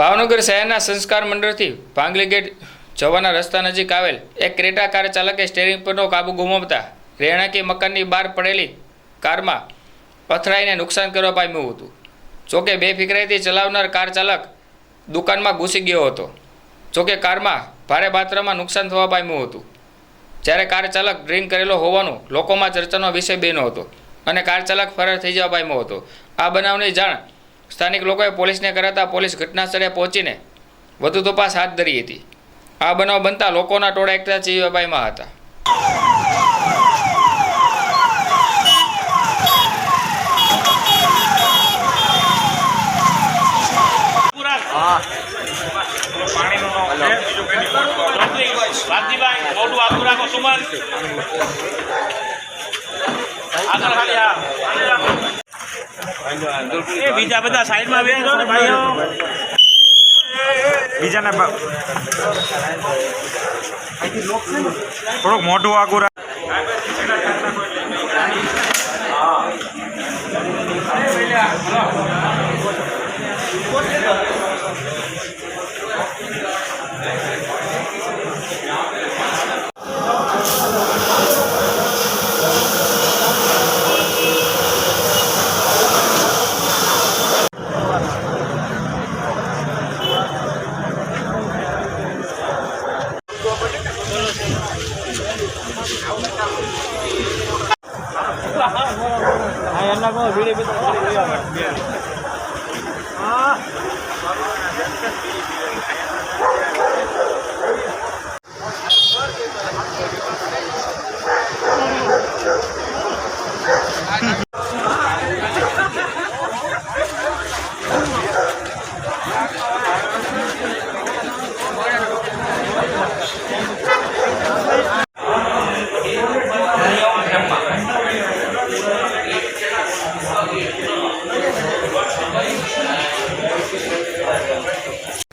ભાવનગર શહેરના સંસ્કાર મંડળથી ભાંગલી ગેટ જવાના રસ્તા નજીક આવેલ એક ક્રેટા કાર ચાલકે સ્ટેરિંગ પરનો કાબુ ગુમાવતા રહેણાંકી મકાનની બહાર પડેલી કારમાં પથરાઈને નુકસાન કરવા પામ્યું હતું. જોકે બેફિકરાઈથી ચલાવનાર કાર ચાલક દુકાનમાં ઘૂસી ગયો હતો. જોકે કારમાં ભારે માત્રામાં નુકસાન થવા પામ્યું હતું. જ્યારે કાર ચાલક ડ્રિંક કરેલો હોવાનું લોકોમાં ચર્ચાનો વિષય બન્યો હતો અને કાર ચાલક ફરાર થઈ જવા પામ્યો હતો. આ બનાવની જાણ સ્થાનિક લોકોએ પોલીસને કરાતા પોલીસ ઘટના સ્થળે પહોંચીને વધુ તપાસ હાથ ધરી હતી. આ બનાવ બનતા લોકોના ટોળા એકઠા ચીવાબાઈમાં હતા. આગળ આ બીજા બધા સાઈડમાં બેસો ને ભાઈઓ. બીજાને થોડુંક મોટું આગું રાખ. ಎಲ್ಲರಿಗೂ ಬಿಡಿ ಬಿದ್ದು どうぞ。